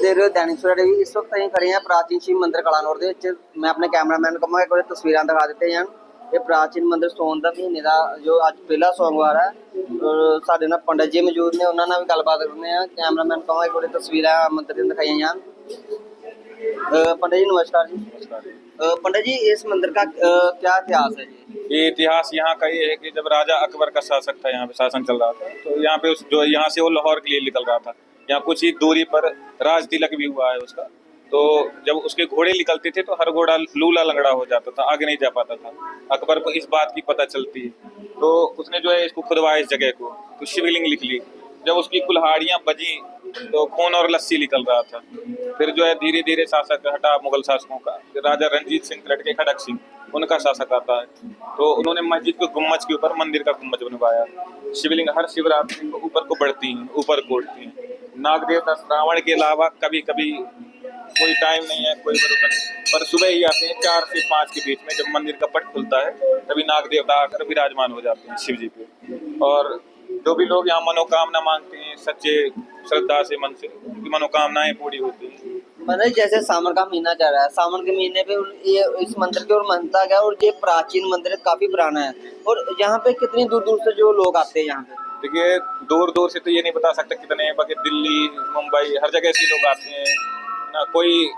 ਦੇ ਰਹੇ ਹੋ ਦੈਨਿਕ ਸਵੇਰਾ ਟੀਵੀ ਇਸ ਵਕਤ ਅਸੀਂ ਖੜੇ ਹਾਂ ਪ੍ਰਾਚੀਨ ਸ਼ਿਵ ਮੰਦਿਰ ਕਲਾਨੌਰ ਦੇ ਵਿੱਚ ਮੈਂ ਆਪਣੇ ਕੈਮਰਾਮੈਨ ਨੂੰ ਕਹਾਂਗਾ ਕੋਈ ਤਸਵੀਰਾਂ ਦਿਖਾ ਦਿੱਤੇ ਜਾਣ ਇਹ ਪ੍ਰਾਚੀਨ ਮੰਦਿਰ ਸੋਨ ਦਾ ਮਹੀਨੇ ਦਾ ਜੋ ਅੱਜ ਪਹਿਲਾ ਸੋਮਵਾਰ ਹੈ ਔਰ ਸਾਡੇ ਨਾਲ ਪੰਡਤ ਜੀ ਮੌਜੂਦ ਨੇ ਉਹਨਾਂ ਨਾਲ ਵੀ ਗੱਲਬਾਤ ਕਰਨੇ ਆ ਕੈਮਰਾਮੈਨ ਕਹਾਂਗਾ ਕੋਈ ਤਸਵੀਰਾਂ ਮੰਦਿਰ ਦੀਆਂ ਦਿਖਾਈਆਂ ਜਾਣ ਅ, पंडित जी नमस्कार जी अ, पंडित जी इस मंदिर का अ, क्या इतिहास है जी ये इतिहास यहाँ का ये है कि जब राजा अकबर का शासक था यहाँ पे शासन चल रहा था तो यहाँ पे उस जो यहाँ से वो लाहौर के लिए निकल रहा था यहाँ कुछ ही दूरी पर राज तिलक भी हुआ है उसका। तो जब उसके घोड़े निकलते थे तो हर घोड़ा लूला लंगड़ा हो जाता था, आगे नहीं जा पाता था। अकबर को इस बात की पता चलती है। तो उसने जो है इसको खुदवाया इस जगह को तो शिवलिंग लिख ली। जब उसकी कुल्हाड़ियाँ बजी तो खून और लस्सी निकल रहा था। फिर जो है धीरे धीरे शासक हटा मुगल शासकों का। फिर राजा रंजीत सिंह लटके खड़क सिंह, उनका शासक आता है। तो उन्होंने मस्जिद के गुम्बज के ऊपर मंदिर का गुम्बज बनवाया। शिवलिंग, हर शिवरात्रि ऊपर को बढ़ती हैं, ऊपर को उठती नाग देवता श्रावण के अलावा कभी कभी कोई टाइम नहीं है कोई भरोसा नहीं पर सुबह ही आते हैं चार से पाँच के बीच में जब मंदिर का पट खुलता है तभी नाग देवता आकर विराजमान हो जाते हैं शिव जी पे। और जो भी लोग यहाँ मनोकामना मांगते हैं सच्चे श्रद्धा से मन से उनकी मनोकामनाएँ पूरी होती हैं। जी जैसे सावन का महीना जा रहा है सावन के महीने पे ये इस मंदिर की और मान्यता क्या है और ये प्राचीन मंदिर है, काफ़ी पुराना है। और यहाँ पे कितनी दूर दूर से जो लोग आते हैं यहाँ पे? देखिए दूर दूर से तो ये नहीं बता सकते कितने हैं, बाकी दिल्ली मुंबई हर जगह से लोग आते हैं। ना कोई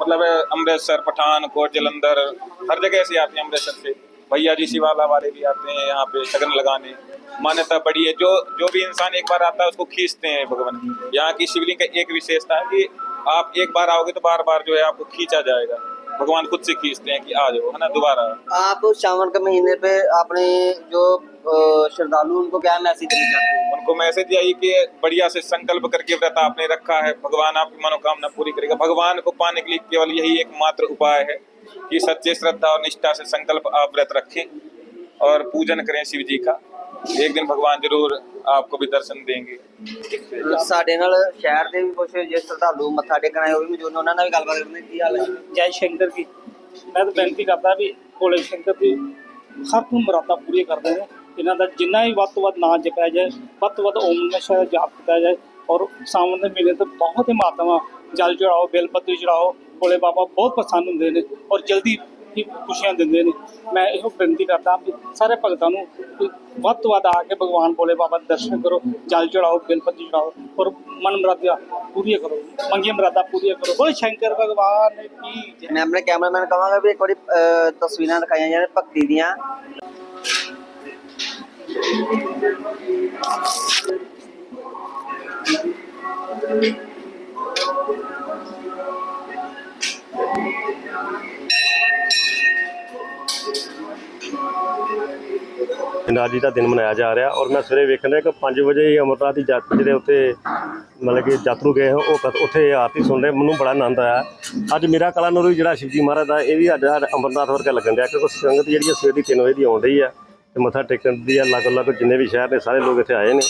मतलब अमृतसर पठानकोट जलंधर हर जगह से आते हैं अमृतसर से। भैया जी शिवाला वाले भी आते हैं यहाँ पे शगन लगाने। मान्यता बड़ी है। जो जो भी इंसान एक बार आता है उसको खींचते हैं भगवान यहाँ की शिवलिंग का एक विशेषता है कि आप एक बार आओगे तो बार बार जो है आपको खींचा जाएगा। भगवान खुद से खींचते हैं कि आ जाओ है ना दोबारा। आप सावन के महीने पे अपने जो श्रद्धालु उनको क्या मैसेज देना चाहते हैं उनको मैसेज यही कि बढ़िया से संकल्प करके व्रत आपने रखा है भगवान आपकी मनोकामना पूरी करेगा भगवान को पाने के लिए केवल यही एकमात्र उपाय है कि सच्चे श्रद्धा और निष्ठा से संकल्प आप व्रत रखें और पूजन करें शिव जी का एक दिन भगवान जरूर आपको भी दर्शन देंगे ਸਾਡੇ ਨਾਲ ਸ਼ਹਿਰ ਦੇ ਵੀ ਕੁਝ ਜੇ ਸ਼ਰਧਾਲੂ ਮੱਥਾ ਟੇਕਣ ਆਏ ਉਹ ਵੀ ਮੌਜੂਦ ਨੇ ਉਹਨਾਂ ਨਾਲ ਵੀ ਗੱਲਬਾਤ ਕਰਨੀ ਕੀ ਹਾਲ ਹੈ ਜੈ ਸ਼ੰਕਰ ਜੀ ਮੈਂ ਤਾਂ ਬੇਨਤੀ ਕਰਦਾ ਵੀ ਭੋਲੇ ਸ਼ੰਕਰ ਦੀ ਹਰ ਨੂੰ ਮੁਰਾਦਾਂ ਪੂਰੀਆਂ ਕਰਦੇ ਨੇ ਇਹਨਾਂ ਦਾ ਜਿੰਨਾ ਹੀ ਵੱਧ ਤੋਂ ਵੱਧ ਨਾਮ ਜਪਿਆ ਜਾਏ, ਵੱਧ ਤੋਂ ਵੱਧ ਓਮ ਨਮः ਸ਼ਿਵਾਏ ਜਾਪ ਕੀਤਾ ਜਾਏ ਔਰ ਸਾਵਣ ਦੇ ਮਹੀਨੇ ਤੋਂ ਬਹੁਤ ਹੀ ਮਹਾਤਮਾ ਜਲ ਚੜਾਓ ਬੇਲ ਚੜਾਓ ਭੋਲੇ ਬਾਬਾ ਬਹੁਤ ਪ੍ਰਸੰਨ ਹੁੰਦੇ ਨੇ ਔਰ ਜਲਦੀ ਹੀ ਖੁਸ਼ੀਆਂ ਦਿੰਦੇ ਨੇ। ਮੈਂ ਇਹੋ ਬੇਨਤੀ ਕਰਦਾ ਵੀ ਸਾਰੇ ਭਗਤਾਂ ਨੂੰ ਵੱਧ ਤੋਂ ਵੱਧ ਆ ਕੇ ਭਗਵਾਨ ਭੋਲੇ ਬਾਬਾ ਦੇ ਦਰਸ਼ਨ ਕਰੋ, ਜਲ ਚੜਾਓ ਬੇਲ ਪੱਤਰੀ ਚੜਾਓ ਔਰ ਮਨ ਮੁਰਾਦਾਂ ਪੂਰੀਆਂ ਕਰੋ, ਮੰਗੀਆਂ ਮੁਰਾਦਾਂ ਪੂਰੀਆਂ ਕਰੋ। ਬੋਲੇ ਸ਼ੰਕਰ ਭਗਵਾਨ ਕੀ ਮੈਂ ਆਪਣੇ ਕੈਮਰਾਮੈਨ ਕਹਾਂਗਾ ਵੀ ਇੱਕ ਵਾਰੀ ਤਸਵੀਰਾਂ ਦਿਖਾਈਆਂ ਜਾਣ, ਭਗਤੀ ਦੀਆਂ। ਨਾਜੀ ਦਾ ਦਿਨ ਮਨਾਇਆ ਜਾ ਰਿਹਾ ਔਰ ਮੈਂ ਸਵੇਰੇ ਵੇਖਣ ਰਿਹਾ ਕਿ 5 ਵਜੇ ਹੀ ਅਮਰਨਾਥ ਦੀ ਜੱਤ ਜਿਹੜੇ ਉੱਥੇ ਮਤਲਬ ਕਿ ਯਾਤਰੂ ਗਏ ਉਹ ਉੱਥੇ ਆਰਤੀ ਸੁਣ ਰਹੇ ਮੈਨੂੰ ਬੜਾ ਆਨੰਦ ਆਇਆ। ਅੱਜ ਮੇਰਾ ਕਲਾਨੌਰ ਵੀ ਜਿਹੜਾ ਸ਼ਿਵਜੀ ਮਹਾਰਾਜ ਦਾ, ਇਹ ਵੀ ਅੱਜ ਅਮਰਨਾਥ ਵਰਗਾ ਲੱਗਣ ਡਿਆ ਕਿਉਂਕਿ ਸੰਗਤ ਜਿਹੜੀ ਹੈ ਸਵੇਰ ਦੀ 3 ਵਜੇ ਦੀ ਆਉਣ ਰਹੀ ਆ। ਤੇ ਮੱਥਾ ਟੇਕਣ ਦੀ ਆ ਅਲੱਗ ਅਲੱਗ ਜਿੰਨੇ ਵੀ ਸ਼ਹਿਰ ਨੇ ਸਾਰੇ ਲੋਕ ਇੱਥੇ ਆਏ ਨੇ।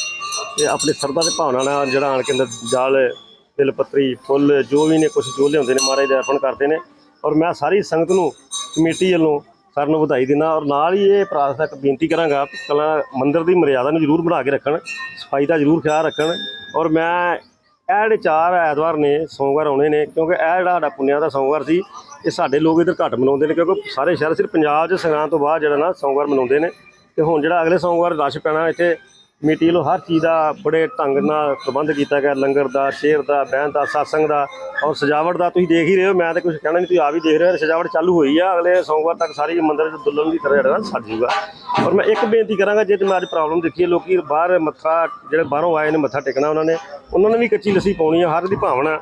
ਤੇ ਆਪਣੀ ਸਰਦਾ ਤੇ ਭਾਵਨਾ ਨਾਲ ਜਿਹੜਾ ਆਣ ਕੇ ਅੰਦਰ ਜਲ, ਤਿਲ, ਪੱਤਰੀ, ਫੁੱਲ ਜੋ ਵੀ ਨੇ ਕੁਝ ਜੋ ਲਿਆਉਂਦੇ ਨੇ, ਮਹਾਰਾਜ ਦੇ ਅਰਪਣ ਕਰਦੇ ਨੇ। ਔਰ ਮੈਂ ਸਾਰੀ ਸੰਗਤ ਨੂੰ, ਕਮੇਟੀ ਵੱਲੋਂ ਸਾਰਿਆਂ ਨੂੰ ਵਧਾਈ ਦਿੰਦਾ ਔਰ ਨਾਲ ਹੀ ਇਹ ਪ੍ਰਾਰਥਨਾ ਇੱਕ ਬੇਨਤੀ ਕਰਾਂਗਾ ਕਿ ਕਲਾ ਮੰਦਿਰ ਦੀ ਮਰਿਆਦਾ ਨੂੰ ਜ਼ਰੂਰ ਬਣਾ ਕੇ ਰੱਖਣ, ਸਫ਼ਾਈ ਦਾ ਜ਼ਰੂਰ ਖਿਆਲ ਰੱਖਣ। ਔਰ ਮੈਂ ਇਹ ਜਿਹੜੇ ਚਾਰ ਐਤਵਾਰ ਨੇ, ਸੋਮਵਾਰ ਆਉਣੇ ਨੇ, ਕਿਉਂਕਿ ਇਹ ਜਿਹੜਾ ਸਾਡਾ ਪੁੰਨਿਆ ਦਾ ਸੋਮਵਾਰ ਸੀ, ਇਹ ਸਾਡੇ ਲੋਕ ਇਧਰ ਘੱਟ ਮਨਾਉਂਦੇ ਨੇ, ਕਿਉਂਕਿ ਸਾਰੇ ਸ਼ਹਿਰ, ਸਿਰਫ ਪੰਜਾਬ 'ਚ ਸੰਗਰਾਂਦ ਤੋਂ ਬਾਅਦ ਜਿਹੜਾ ਨਾ ਸੋਮਵਾਰ ਮਨਾਉਂਦੇ ਨੇ। ਤੇ ਹੁਣ ਜਿਹੜਾ ਅਗਲੇ ਸੋਮਵਾਰ ਰਸ਼ ਪੈਣਾ, ਇੱਥੇ ਮਿੱਟੀ ਵੱਲੋਂ ਹਰ ਚੀਜ਼ ਦਾ ਬੜੇ ਢੰਗ ਨਾਲ ਪ੍ਰਬੰਧ ਕੀਤਾ ਗਿਆ, ਲੰਗਰ ਦਾ, ਸ਼ੇਰ ਦਾ, ਬਹਿਣ ਦਾ satsang ਦਾ ਔਰ ਸਜਾਵਟ ਦਾ ਤੁਸੀਂ ਦੇਖ ਹੀ ਰਹੇ ਹੋ, ਮੈਂ ਤਾਂ ਕੁਝ ਕਹਿਣਾ ਨਹੀਂ, ਤੁਸੀਂ ਆ ਵੀ ਦੇਖ ਰਹੇ ਹੋ, ਸਜਾਵਟ ਚਾਲੂ ਹੋਈ ਆ, ਅਗਲੇ ਸੋਮਵਾਰ ਤੱਕ ਸਾਰੀ ਮੰਦਿਰ ਚ ਦੁਲਹਨ ਦੀ ਤਰ੍ਹਾਂ ਜਿਹੜਾ ਨਾ ਸਜ ਜੂਗਾ ਔਰ ਮੈਂ ਇੱਕ ਬੇਨਤੀ ਕਰਾਂਗਾ, ਜੇ ਤੇ ਮੈਂ ਅੱਜ ਪ੍ਰੋਬਲਮ ਦੇਖੀ ਹੈ ਲੋਕੀ ਬਾਹਰ ਮੱਥਾ, ਜਿਹੜੇ ਬਾਹਰੋਂ ਆਏ ਨੇ ਮੱਥਾ ਟੇਕਣਾ ਉਹਨਾਂ ਨੇ ਉਹਨਾਂ ਨੇ ਵੀ ਕੱਚੀ ਲੱਸੀ ਪਾਉਣੀ ਆ, ਹਰ ਦੀ ਭਾਵਨਾ।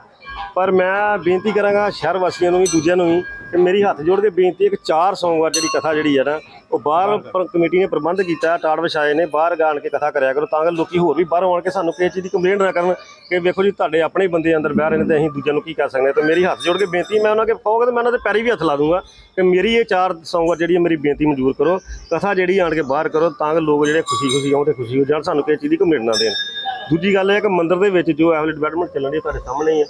ਪਰ ਮੈਂ ਬੇਨਤੀ ਕਰਾਂਗਾ ਸ਼ਹਿਰ ਵਾਸੀਆਂ ਨੂੰ ਵੀ, ਦੂਜਿਆਂ ਨੂੰ ਵੀ, ਕਿ ਮੇਰੀ ਹੱਥ ਜੋੜ ਕੇ ਬੇਨਤੀ ਹੈ ਕਿ ਚਾਰ ਸੋਮਵਾਰ ਜਿਹੜੀ ਕਥਾ ਜਿਹੜੀ ਹੈ ਨਾ ਬਾਹਰ ਪਰ- ਕਮੇਟੀ ਨੇ ਪ੍ਰਬੰਧ ਕੀਤਾ ਟਾੜ ਵਿਛਾਏ ਨੇ, ਬਾਹਰ ਗਾਣ ਕੇ ਕਥਾ ਕਰਿਆ ਕਰੋ, ਤਾਂ ਕਿ ਲੋਕੀ ਹੋਰ ਵੀ ਬਾਹਰੋਂ ਆਣ ਕੇ ਸਾਨੂੰ ਕਿਸੇ ਚੀਜ਼ ਦੀ ਕੰਪਲੇਂਟ ਨਾ ਕਰਨ ਕਿ ਵੇਖੋ ਜੀ, ਤੁਹਾਡੇ ਆਪਣੇ ਬੰਦੇ ਅੰਦਰ ਬਹਿ ਰਹੇ ਨੇ ਤੇ ਅਸੀਂ ਦੂਜਿਆਂ ਨੂੰ ਕੀ ਕਰ ਸਕਦੇ ਹਾਂ। ਤੇ ਮੇਰੀ ਹੱਥ ਜੋੜ ਕੇ ਬੇਨਤੀ, ਮੈਂ ਉਹਨਾਂ ਕੇ ਕਹੋਗੇ ਤੇ ਮੈਂ ਉਹਨਾਂ ਦੇ ਪੈਰੀ ਵੀ ਹੱਥ ਲਾ ਦੂੰਗਾ ਕਿ ਮੇਰੀ ਇਹ ਚਾਰ ਸੋਮਵਾਰ ਜਿਹੜੀ ਹੈ ਮੇਰੀ ਬੇਨਤੀ ਮਨਜ਼ੂਰ ਕਰੋ, ਕਥਾ ਜਿਹੜੀ ਆਣ ਕੇ ਬਾਹਰ ਕਰੋ, ਤਾਂ ਕਿ ਲੋਕ ਜਿਹੜੇ ਖੁਸ਼ੀ ਖੁਸ਼ੀ ਆਉਣ ਤੇ ਖੁਸ਼ੀ ਹੋ ਜਾਣ, ਸਾਨੂੰ ਕਿਸੇ ਚੀਜ਼ ਦੀ ਕੰਪਲੇਂਟ ਨਾ ਦੇਣ। ਦੂਜੀ ਗੱਲ ਹੈ ਕਿ ਮੰਦਿਰ ਦੇ ਵਿੱਚ ਜੋ ਐਵਲੇ ਡਿਵੈਲਪਮੈਂਟ ਚੱਲਣ ਦੀ ਤੁਹਾਡੇ ਸਾਹਮਣੇ ਹੀ ਹੈ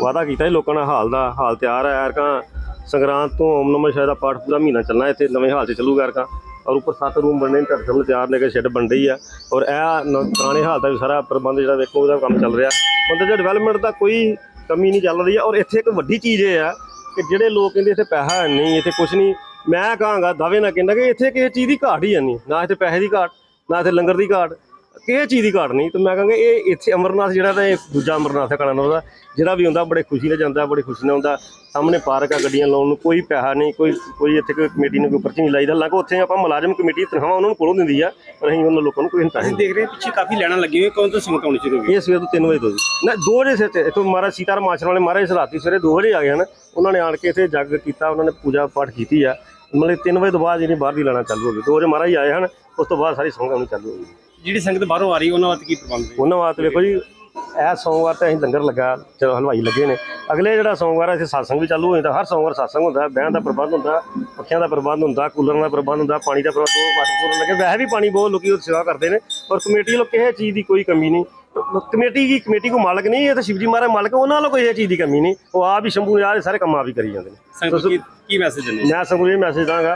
ਵਾਅਦਾ ਕੀਤਾ ਸੀ ਲੋਕਾਂ ਨਾਲ ਹਾਲ ਦਾ, ਹਾਲ ਤਿਆਰ ਹੈ ਐਰਕਾਂ ਸੰਗਰਾਂਦ ਤੋਂ ਓਮ ਨਮः ਸ਼ਾਇਦ ਦਾ ਪਾਠ ਪੂਰਾ ਮਹੀਨਾ ਚੱਲਣਾ, ਇੱਥੇ ਨਵੇਂ ਹਾਲ 'ਚ ਚੱਲੂਗਾ ਐਰਕਾਂ ਔਰ ਉੱਪਰ ਸੱਤ ਰੂਮ ਬਣਨੇ ਨੇ ਧਰਤਮ ਤਿਆਰ ਨੇ ਕਿ ਸ਼ੈੱਡ ਬਣ ਰਹੀ ਆ। ਔਰ ਇਹ ਨ- ਪੁਰਾਣੇ ਹਾਲ ਦਾ ਵੀ ਸਾਰਾ ਪ੍ਰਬੰਧ ਜਿਹੜਾ ਵੇਖੋ, ਉਹਦਾ ਕੰਮ ਚੱਲ ਰਿਹਾ। ਮਤਲਬ ਜਿਹੜਾ ਡਿਵੈਲਪਮੈਂਟ ਦਾ ਕੋਈ ਕਮੀ ਨਹੀਂ ਚੱਲ ਰਹੀ ਹੈ ਔਰ ਇੱਥੇ ਇੱਕ ਵੱਡੀ ਚੀਜ਼ ਇਹ ਆ ਕਿ ਜਿਹੜੇ ਲੋਕ ਕਹਿੰਦੇ ਇੱਥੇ ਪੈਸਾ ਹੈ ਨਹੀਂ, ਇੱਥੇ ਕੁਝ ਨਹੀਂ। ਮੈਂ ਕਹਾਂਗਾ, ਦਾਅਵੇ ਨਾਲ ਕਹਿੰਦਾ ਕਿ ਇੱਥੇ ਕਿਸੇ ਚੀਜ਼ ਦੀ ਘਾਟ ਹੀ ਹੈ ਨਹੀਂ। ਨਾ ਇੱਥੇ ਪੈਸੇ ਦੀ ਘਾਟ, ਨਾ ਇੱਥੇ ਲੰਗਰ ਦੀ ਘਾਟ। ਕਿਸੇ ਚੀਜ਼ ਦੀ ਘਾਟ ਨਹੀਂ ਤੇ ਮੈਂ ਕਹਾਂਗਾ ਇਹ ਇੱਥੇ ਅਮਰਨਾਥ ਜਿਹੜਾ ਤਾਂ ਇਹ ਦੂਜਾ ਅਮਰਨਾਥ ਹੈ ਕਲਾਨੌਰ ਦਾ ਜਿਹੜਾ ਵੀ ਹੁੰਦਾ ਬੜੇ ਖੁਸ਼ੀ ਨਾਲ ਜਾਂਦਾ ਬੜੀ ਖੁਸ਼ੀ ਨਾਲ ਹੁੰਦਾ। ਸਾਹਮਣੇ ਪਾਰਕ ਆ ਗੱਡੀਆਂ ਲਾਉਣ ਨੂੰ ਕੋਈ ਪੈਸਾ ਨਹੀਂ ਕੋਈ ਕੋਈ ਇੱਥੇ ਕੋਈ ਕਮੇਟੀ ਨੇ ਕੋਈ ਪਰਚੀ ਨਹੀਂ ਲਾਈਦਾ। ਲਾਗੋ ਉੱਥੇ ਆਪਾਂ ਮੁਲਾਜ਼ਮ ਕਮੇਟੀ ਤਨਖਾਹ ਉਹਨਾਂ ਨੂੰ ਕੋਲੋਂ ਦਿੰਦੀ ਆ ਪਰ ਅਸੀਂ ਉਹਨਾਂ ਲੋਕਾਂ ਨੂੰ ਕੋਈ ਪੈਸੇ ਅਸੀਂ ਦੇਖ ਰਹੇ ਪਿੱਛੇ ਕਾਫੀ ਲੈਣਾ ਲੱਗੀ ਹੋਈ ਕੌਣ ਤੋਂ ਸੰਗਤ ਆਉਣੀ ਸ਼ੁਰੂ ਹੋ ਗਈ? ਇਹ ਸਵੇਰ ਤੋਂ 3 ਵਜੇ ਤੋਂ ਨਾ 2 ਵਜੇ ਸੇ ਇੱਥੋਂ ਮਹਾਰਾਜ ਸੀਤਾਰਾਮ ਆਸ਼ਰਮ ਵਾਲੇ ਮਹਾਰਾਜ ਰਾਤੀ ਸਵੇਰੇ 2 ਵਜੇ ਆ ਗਏ ਹਨ। ਉਹਨਾਂ ਨੇ ਆਣ ਕੇ ਇੱਥੇ ਜੱਗ ਕੀਤਾ ਉਹਨਾਂ ਨੇ ਪੂਜਾ ਪਾਠ ਕੀਤੀ ਆ। ਮਤਲਬ 3 ਵਜੇ ਤੋਂ ਬਾਅਦ ਜਿਹੜੀ ਬਾਹਰ ਦੀ ਲਾਣਾ ਚਾਲੂ ਹੋ ਗਈ। 2 ਵਜੇ ਮਹਾਰਾਜ ਆਏ ਹਨ ਉਸ ਤੋਂ ਬਾਅਦ ਸਾਰੀ ਸੰਗਤ ਆਉਣੀ ਚਾਲੂ ਹੋ ਗਈ। ਜਿਹੜੀ ਸੰਗਤ ਬਾਹਰੋਂ ਆ ਰਹੀ, ਉਹਨਾਂ ਵਾਸਤੇ ਕੀ ਪ੍ਰਬੰਧ ਨੇ? ਉਹਨਾਂ ਵਾਸਤੇ ਵੇਖੋ ਜੀ, ਇਹ ਸੋਮਵਾਰ ਤੇ ਅਸੀਂ ਲੰਗਰ ਲੱਗਾ ਚਲੋ ਹਲਵਾਈ ਲੱਗੇ ਨੇ। ਅਗਲੇ ਜਿਹੜਾ ਸੋਮਵਾਰ ਹੈ ਇੱਥੇ satsang ਵੀ ਚਾਲੂ ਹੋ ਜਾਂਦਾ ਹਰ ਸੋਮਵਾਰ satsang ਹੁੰਦਾ, ਬਹਿਣ ਦਾ ਪ੍ਰਬੰਧ ਹੁੰਦਾ, ਪੱਖਿਆਂ ਦਾ ਪ੍ਰਬੰਧ ਹੁੰਦਾ, ਕੂਲਰਾਂ ਦਾ ਪ੍ਰਬੰਧ ਹੁੰਦਾ, ਪਾਣੀ ਦਾ ਪ੍ਰਬੰਧ ਦੋ ਵਾਟਰ ਕੂਲਰ ਲੱਗੇ। ਵੈਸੇ ਵੀ ਪਾਣੀ ਬਹੁਤ ਲੋਕੀ ਉਹ ਸੇਵਾ ਕਰਦੇ ਨੇ ਔਰ ਕਮੇਟੀ ਵੱਲੋਂ ਕਿਸੇ ਚੀਜ਼ ਦੀ ਕੋਈ ਕਮੀ ਨਹੀਂ। ਕਮੇਟੀ ਦੀ ਕਮੇਟੀ ਕੋ ਮਾਲਕ ਨਹੀਂ ਇਹ ਤਾਂ ਸ਼ਿਵਜੀ ਮਹਾਰਾਜ ਮਾਲਕ ਹੈ, ਉਹਨਾਂ ਵੱਲੋਂ ਕੋਈ ਇਹ ਚੀਜ਼ ਦੀ ਕਮੀ ਨਹੀਂ। ਉਹ ਆਪ ਹੀ ਸ਼ੰਭੂ ਆ ਸਾਰੇ ਕੰਮ ਆਪ ਹੀ ਕਰੀ ਜਾਂਦੇ ਨੇ। ਸੰਗਤ ਨੂੰ ਕੀ ਕੀ ਮੈਸੇਜ ਦਿੰਦੇ ਮੈਂ ਸਗੋਂ ਇਹ ਮੈਸੇਜ ਦਾਂਗਾ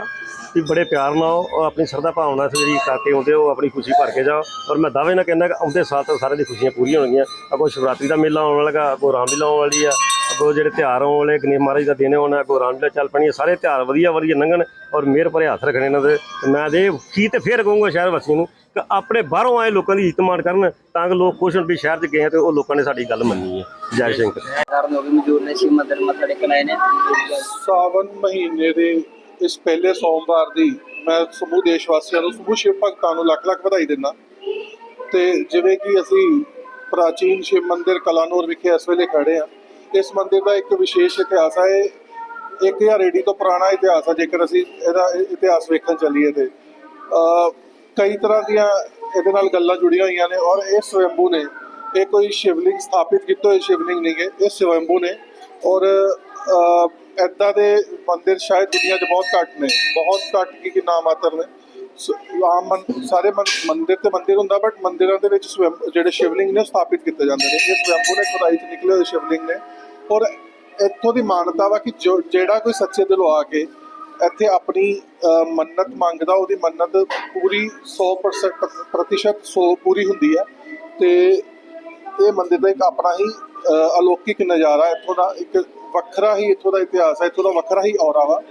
ਕਿ ਬੜੇ ਪਿਆਰ ਨਾਲ ਔਰ ਆਪਣੀ ਸਰਦਾ ਭਾਵਨਾ ਤੇ ਜਿਹੜੀ ਕਰਕੇ ਆਉਂਦੇ ਹੋ ਆਪਣੀ ਖੁਸ਼ੀ ਭਰ ਕੇ ਜਾਓ। ਔਰ ਮੈਂ ਦਾਅਵੇ ਨਾਲ ਕਹਿੰਦਾ ਕਿ ਆਉਂਦੇ ਸਾਲ ਤੱਕ ਸਾਰਿਆਂ ਦੀ ਖੁਸ਼ੀਆਂ ਪੂਰੀਆਂ ਹੋਣਗੀਆਂ। ਅੱਗੋਂ ਸ਼ਿਵਰਾਤਰੀ ਦਾ ਮੇਲਾ ਆਉਣ ਲੱਗਾ ਅੱਗੋਂ ਰਾਮਲੀਲਾ ਆਉਣ ਵਾਲੀ ਆ। ਅੱਗੋਂ ਜਿਹੜੇ ਤਿਉਹਾਰ ਆਉਣ ਵਾਲੇ ਗਣੇਸ਼ ਮਹਾਰਾਜ ਦਾ ਦਿਨ ਆਉਣਾ ਅੱਗੋਂ ਰਾਮਲੀਲਾ ਚੱਲ ਪੈਣੀ ਹੈ। ਸਾਰੇ ਤਿਉਹਾਰ ਵਧੀਆ ਵਧੀਆ ਲੰਘਣ ਔਰ ਮਿਹਰ ਭਰੇ ਹੱਥ ਰੱਖਣੇ ਇਹਨਾਂ ਦੇ। ਮੈਂ ਦੇ ਕੀ ਤੇ ਫੇਰ ਕਹੂੰਗਾ ਸ਼ਹਿਰ ਵਾਸੀਆਂ ਨੂੰ ਕਿ ਆਪਣੇ ਬਾਹਰੋਂ ਆਏ ਲੋਕਾਂ ਦੀ ਇੱਜ਼ਤ ਮਾਣ ਕਰਨ ਤਾਂ ਕਿ ਲੋਕ ਖੁਸ਼ ਹੋਣ ਵੀ ਸ਼ਹਿਰ 'ਚ ਗਏ ਤੇ ਉਹ ਲੋਕਾਂ ਨੇ ਸਾਡੀ ਗੱਲ ਮੰਨੀ ਹੈ। ਜੈ ਸ਼ੰਕਰ ਕਾਰਨ ਉਹ ਵੀ ਮੌਜੂਦ ਨੇ ਸ਼ਿਵ ਮੰਦਿਰ ਮੱਥਾ ਟੇਕਣ ਆਏ ਨੇ। ਸਾਵਨ ਮਹੀਨੇ ਦੇ ਇਸ ਪਹਿਲੇ ਸੋਮਵਾਰ ਦੀ ਮੈਂ ਸਮੂਹ ਦੇਸ਼ ਵਾਸੀਆਂ ਨੂੰ ਸਮੂਹ ਸ਼ਿਵ ਭਗਤਾਂ ਨੂੰ ਲੱਖ ਲੱਖ ਵਧਾਈ ਦਿੰਦਾ। ਤੇ ਜਿਵੇਂ ਕਿ ਅਸੀਂ ਪ੍ਰਾਚੀਨ ਸ਼ਿਵ ਮੰਦਿਰ ਕਲਾਨੌਰ ਵਿਖੇ ਇਸ ਵੇਲੇ ਖੜੇ ਆ ਇਸ ਮੰਦਿਰ ਦਾ ਇੱਕ ਵਿਸ਼ੇਸ਼ ਇਤਿਹਾਸ ਹੈ ਇਹ ਇੱਕ ਹਜ਼ਾਰ ਏਡੀ ਤੋਂ ਪੁਰਾਣਾ ਇਤਿਹਾਸ ਹੈ ਜੇਕਰ ਅਸੀਂ ਇਹਦਾ ਇਤਿਹਾਸ ਵੇਖਣ ਚੱਲੀਏ ਤੇ। ਕਈ ਤਰ੍ਹਾਂ ਦੀਆਂ ਇਹਦੇ ਨਾਲ ਗੱਲਾਂ ਜੁੜੀਆਂ ਹੋਈਆਂ ਨੇ ਔਰ ਇਹ ਸਵੈੰਭੂ ਨੇ, ਇਹ ਕੋਈ ਸ਼ਿਵਲਿੰਗ ਸਥਾਪਿਤ ਕੀਤੇ ਹੋਏ ਸ਼ਿਵਲਿੰਗ ਨਹੀਂ ਹੈ ਇਹ ਸਵੈੰਭੂ ਨੇ ਔਰ ਐਦਾਂ ਦੇ ਮੰਦਿਰ ਸ਼ਾਇਦ ਦੁਨੀਆ 'ਚ ਬਹੁਤ ਘੱਟ ਨੇ, ਬਹੁਤ ਘੱਟ ਕੀ, ਕਿ ਨਾਮ ਮਾਤਰ ਨੇ। ਸ- ਆਮ ਮੰ- ਸਾਰੇ ਮੰ- ਮੰਦਿਰ ਤੇ ਮੰਦਿਰ ਹੁੰਦਾ, ਬਟ ਮੰਦਿਰਾਂ ਦੇ ਵਿੱਚ ਸਵੈੰ- ਜਿਹੜੇ ਸ਼ਿਵਲਿੰਗ ਨੇ ਉਹ ਸਥਾਪਿਤ ਕੀਤੇ ਜਾਂਦੇ ਨੇ। ਇਹ ਸਵੈੰਭੂ ਨੇ ਖੁਦਾਈ 'ਚ ਨਿਕਲੇ ਹੋਏ ਸ਼ਿਵਲਿੰਗ ਨੇ। ਔਰ ਇੱਥੋਂ ਦੀ ਮਾਨਤਾ ਵਾ ਕਿ ਜਿਹੜਾ ਕੋਈ ਸੱਚੇ ਦਿਲੋਂ ਆ ਕੇ ਇੱਥੇ ਆਪਣੀ ਮੰਨਤ ਮੰਗਦਾ, ਉਹਦੀ ਮੰਨਤ ਪੂਰੀ 100% ਪ੍ਰਤੀਸ਼ਤ ਸੋ ਪੂਰੀ ਹੁੰਦੀ ਹੈ। ਤੇ ਇਹ ਮੰਦਿਰ ਦਾ ਇੱਕ ਆਪਣਾ ਹੀ ਅਲੌਕਿਕ ਨਜ਼ਾਰਾ ਇੱਥੋਂ ਦਾ ਇੱਕ ਵੱਖਰਾ ਹੀ ਇੱਥੋਂ ਦਾ ਇਤਿਹਾਸ ਹੈ, ਇੱਥੋਂ ਦਾ ਵੱਖਰਾ ਹੀ ਔਰਾ ਵਾ।